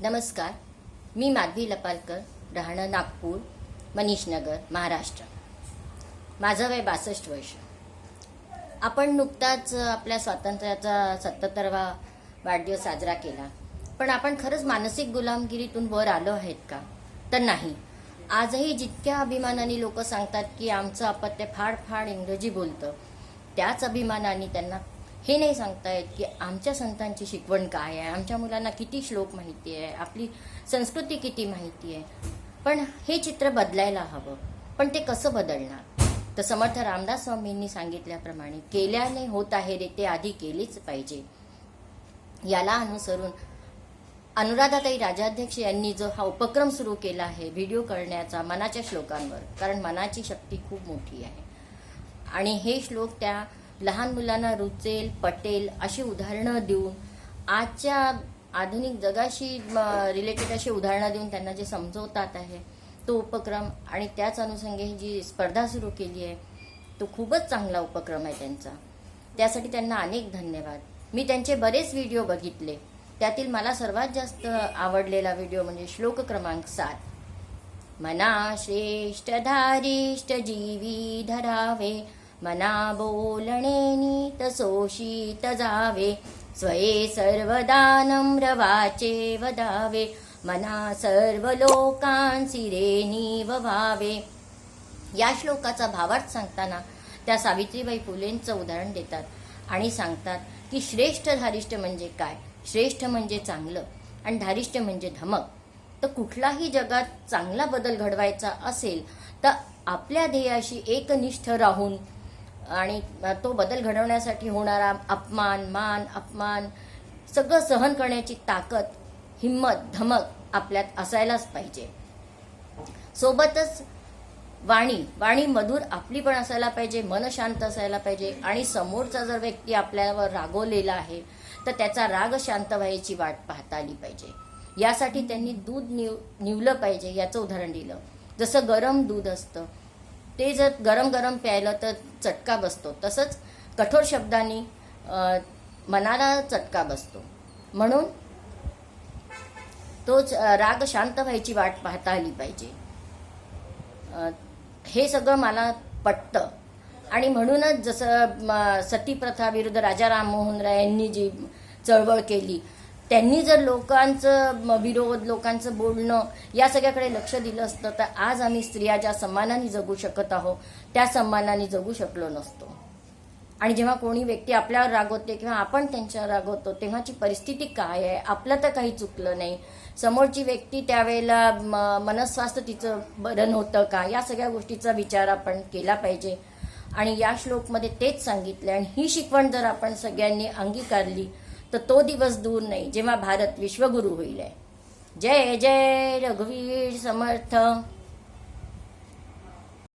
नमस्कार. मी माधवी लपालकर राहणं नागपूर मनीषनगर महाराष्ट्र. माझं वय बासष्ट वर्ष. आपण नुकताच आपल्या स्वातंत्र्याचा सत्तरवा वाढदिवस साजरा केला. पण आपण खरंच मानसिक गुलामगिरीतून वर आलो आहेत का? तर नाही. आजही जितक्या अभिमानाने लोक सांगतात की आमचं अपत्य फाड फाड इंग्रजी बोलतं त्याच अभिमानाने त्यांना हे नाही सांगतायत की आमच्या संतांची शिकवण काय आहे? आमच्या मुलांना किती श्लोक माहिती आहे? आपली संस्कृती किती माहिती आहे? पण हे चित्र बदलायला हवं. पण ते कसं बदलणार? तर समर्थ रामदास स्वामींनी सांगितल्याप्रमाणे केल्याने होत आहे रे ते आधी केलेच पाहिजे. याला अनुसरून अनुराधाताई राजाध्यक्ष यांनी जो हा उपक्रम सुरू केला आहे व्हिडिओ करण्याचा मनाच्या श्लोकांवर कारण मनाची शक्ती खूप मोठी आहे. आणि हे श्लोक त्या लहान मुलांना रुचेल पटेल अशी उदाहरणं देऊन आजच्या आधुनिक जगाशी रिलेटेड अशी उदाहरणं देऊन त्यांना जे समजवतात आहे तो उपक्रम आणि त्याच अनुषंगे ही जी स्पर्धा सुरू केली आहे तो खूपच चांगला उपक्रम आहे त्यांचा. त्यासाठी त्यांना अनेक धन्यवाद. मी त्यांचे बरेच व्हिडिओ बघितले. त्यातील मला सर्वात जास्त आवडलेला व्हिडिओ म्हणजे श्लोक क्रमांक सात. मना श्रेष्ठ धारिष्ट जीवी धरावे मना बोलणे नीत सोषित जावे. स्वये सर्वदा नम्र वाचे वदावे. मना सर्व लोकांसी रे व्हावे. या श्लोकाचा भावार्थ सांगताना त्या सावित्रीबाई फुलेंचं उदाहरण देतात आणि सांगतात की श्रेष्ठ धारिष्ठ म्हणजे काय? श्रेष्ठ म्हणजे चांगलं आणि धारिष्ठ म्हणजे धमक. तर कुठलाही जगात चांगला बदल घडवायचा असेल तर आपल्या ध्येयाशी एकनिष्ठ राहून आणि तो बदल घडवण्यासाठी होणारा अपमान मान अपमान सगळं सहन करण्याची ताकद हिंमत धमक आपल्यात असायलाच पाहिजे. सोबतच वाणी वाणी मधुर आपली पण असायला पाहिजे मन शांत असायला पाहिजे आणि समोरचा जर व्यक्ती आपल्यावर रागवलेला आहे तर त्याचा राग शांत व्हायची वाट पाहता आली पाहिजे. यासाठी त्यांनी दूध निव निवलं पाहिजे याचं उदाहरण दिलं. जसं गरम दूध असतं ते जर गरम गरम प्यायलं तर चटका बसतो. तसंच कठोर शब्दांनी मनाला चटका बसतो. म्हणून तोच राग शांत व्हायची वाट पाहता आली पाहिजे. हे सगळं मला पटतं. आणि म्हणूनच जसं सती सतीप्रथा विरुद्ध राजा राममोहन राय यांनी जी चळवळ केली त्यांनी जर लोकांचं विरोध लोकांचं बोलणं या सगळ्याकडे लक्ष दिलं असतं तर आज आम्ही स्त्रिया ज्या सन्मानाने जगू शकत आहोत त्या सन्मानाने जगू शकलो नसतो. आणि जेव्हा कोणी व्यक्ती आपल्यावर रागवते किंवा आपण त्यांच्यावर रागवतो तेव्हाची परिस्थिती काय आहे? आपलं तर काही चुकलं नाही. समोरची व्यक्ती त्यावेळेला म- मनस्वास्थ्य तिचं बरं होतं का? या सगळ्या गोष्टीचा विचार आपण केला पाहिजे. आणि या श्लोकमध्ये तेच सांगितलं आणि ही शिकवण जर आपण सगळ्यांनी अंगीकारली तर तो दिवस दूर नाही जेव्हा भारत विश्वगुरू होईल आहे जय जय रघुवीर समर्थ